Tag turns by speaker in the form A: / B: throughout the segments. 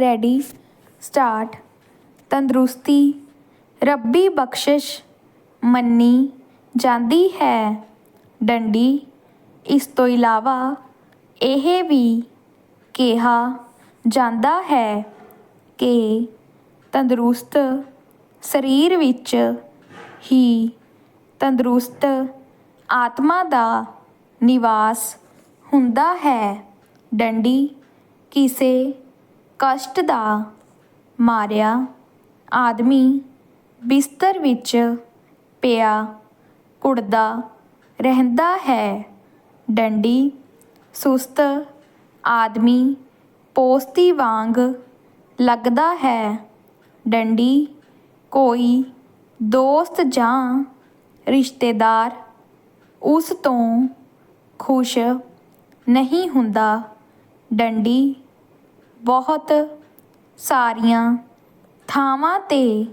A: Ready start ਤੰਦਰੁਸਤੀ ਰੱਬੀ ਬਖਸ਼ਿਸ਼ ਮੰਨੀ ਜਾਂਦੀ ਹੈ ਡੰਡੀ ਇਸ ਤੋਂ ਇਲਾਵਾ ਇਹ ਵੀ ਕਿਹਾ ਜਾਂਦਾ ਹੈ ਕਿ ਤੰਦਰੁਸਤ ਸਰੀਰ ਵਿੱਚ ਹੀ ਤੰਦਰੁਸਤ ਆਤਮਾ ਦਾ ਨਿਵਾਸ ਹੁੰਦਾ ਹੈ ਡੰਡੀ ਕਿਸੇ ਕਸ਼ਟ ਦਾ ਮਾਰਿਆ ਆਦਮੀ ਬਿਸਤਰ ਵਿੱਚ ਪਿਆ, ਕੁੜਦਾ ਰਹਿੰਦਾ ਹੈ। ਡੰਡੀ, ਸੁਸਤ ਆਦਮੀ ਪੋਸਤੀ ਵਾਂਗ ਲੱਗਦਾ ਹੈ। ਡੰਡੀ ਕੋਈ ਦੋਸਤ ਜਾਂ ਰਿਸ਼ਤੇਦਾਰ ਉਸ ਤੋਂ ਖੁਸ਼ ਨਹੀਂ ਹੁੰਦਾ। ਡੰਡੀ ਬਹੁਤ ਸਾਰੀਆਂ ਥਾਵਾਂ 'ਤੇ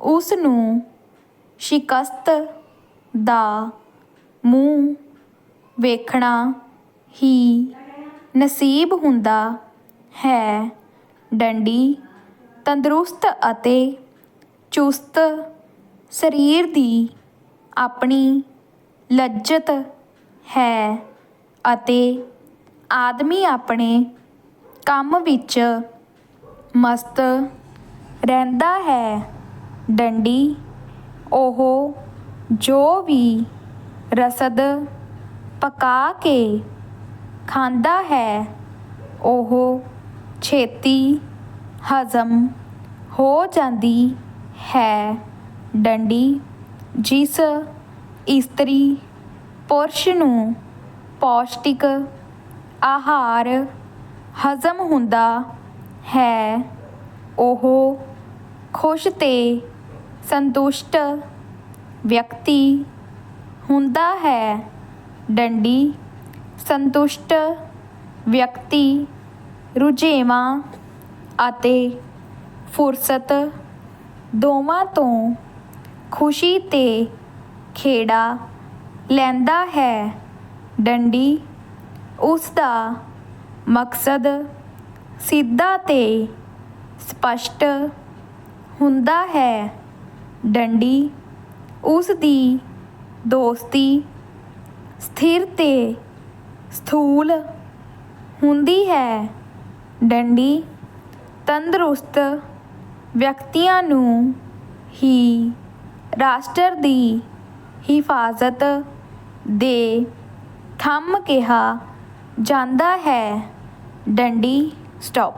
A: ਉਸ ਨੂੰ ਸ਼ਿਕਸਤ ਦਾ ਮੂੰਹ ਵੇਖਣਾ ਹੀ ਨਸੀਬ ਹੁੰਦਾ ਹੈ। ਡੰਡੀ ਤੰਦਰੁਸਤ ਅਤੇ ਚੁਸਤ ਸਰੀਰ ਦੀ ਆਪਣੀ ਲੱਜਤ ਹੈ ਅਤੇ ਆਦਮੀ ਆਪਣੇ ਕੰਮ ਵਿੱਚ ਮਸਤ ਰਹਿੰਦਾ ਹੈ। ਡੰਡੀ, ਉਹ ਜੋ ਵੀ ਰਸਦ ਪਕਾ ਕੇ ਖਾਂਦਾ ਹੈ, ਉਹ ਛੇਤੀ ਹਜ਼ਮ ਹੋ ਜਾਂਦੀ ਹੈ। ਡੰਡੀ, ਜਿਸ ਇਸਤਰੀ ਪੁਰਸ਼ ਨੂੰ ਪੌਸ਼ਟਿਕ ਆਹਾਰ ਹਜ਼ਮ ਹੁੰਦਾ ਹੈ। ਉਹ ਖੁਸ਼ ਤੇ ਸੰਤੁਸ਼ਟ ਵਿਅਕਤੀ ਹੁੰਦਾ ਹੈ। ਡੰਡੀ ਸੰਤੁਸ਼ਟ ਵਿਅਕਤੀ ਰੁਝੇਵਾਂ ਅਤੇ ਫੁਰਸਤ ਦੋਵਾਂ ਤੋਂ ਖੁਸ਼ੀ ਤੇ ਖੇੜਾ ਲੈਂਦਾ ਹੈ। ਡੰਡੀ ਉਸ ਦਾ ਮਕਸਦ ਸਿੱਧਾ ਤੇ ਸਪੱਸ਼ਟ ਹੁੰਦਾ ਹੈ। ਡੰਡੀ ਉਸ ਦੀ ਦੋਸਤੀ ਸਥਿਰ ਤੇ ਸਥੂਲ ਹੁੰਦੀ ਹੈ। ਡੰਡੀ ਤੰਦਰੁਸਤ ਵਿਅਕਤੀਆਂ ਨੂੰ ਹੀ ਰਾਸ਼ਟਰ ਦੀ ਹਿਫਾਜ਼ਤ ਦੇ ਥੰਮ ਕਿਹਾ ਜਾਂਦਾ ਹੈ। ਡੰਡੀ ਸਟੋਪ